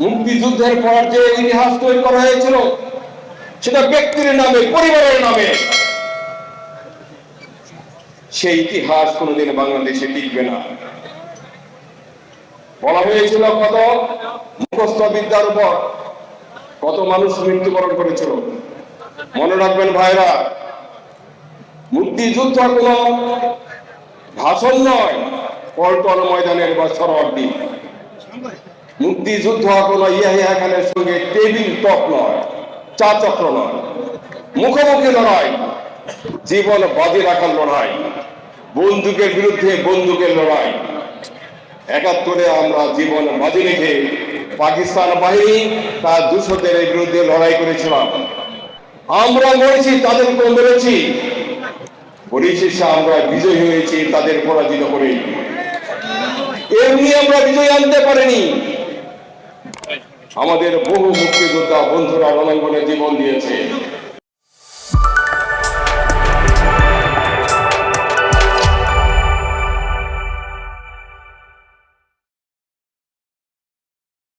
মুক্তিযুদ্ধের পর যে ইতিহাস তৈরি করা হয়েছিল, সেটা ব্যক্তির নামে, পরিবারের নামে। সেই ইতিহাস কোনোদিন বাংলাদেশে টিকবে না। বলা হয়েছিল কত? মুখস্থ বিদ্যার উপর। কত মানুষ মৃত্যুবরণ করেছিল। মনে রাখবেন ভাইরা, মুক্তিযুদ্ধ কোনো ভাষণ নয়, পল্টন ময়দানের বা সরদি মুক্তিযুদ্ধ কোনো ইয়াহিয়া খানের সঙ্গে টেবিল টক নয়, চা চক্র নয়, মুখোমুখি লড়াই, জীবন বাজি রাখার লড়াই, বন্দুকের বিরুদ্ধে বন্দুকের লড়াই। একাত্তরে আমরা জীবন বাজি রেখে পাকিস্তান বাহিনী তার দুশোদের বিরুদ্ধে লড়াই করেছিলাম। আমরা মরেছি তাদেরকেও মেরেছি পরিশেষে আমরা বিজয় হয়েছি, তাদের পরাজিত করে এমনি আমরা বিজয় আনতে পারিনি। আমাদের বহু মুক্তিযোদ্ধা বন্ধুরা রণাঙ্গনে জীবন দিয়েছে।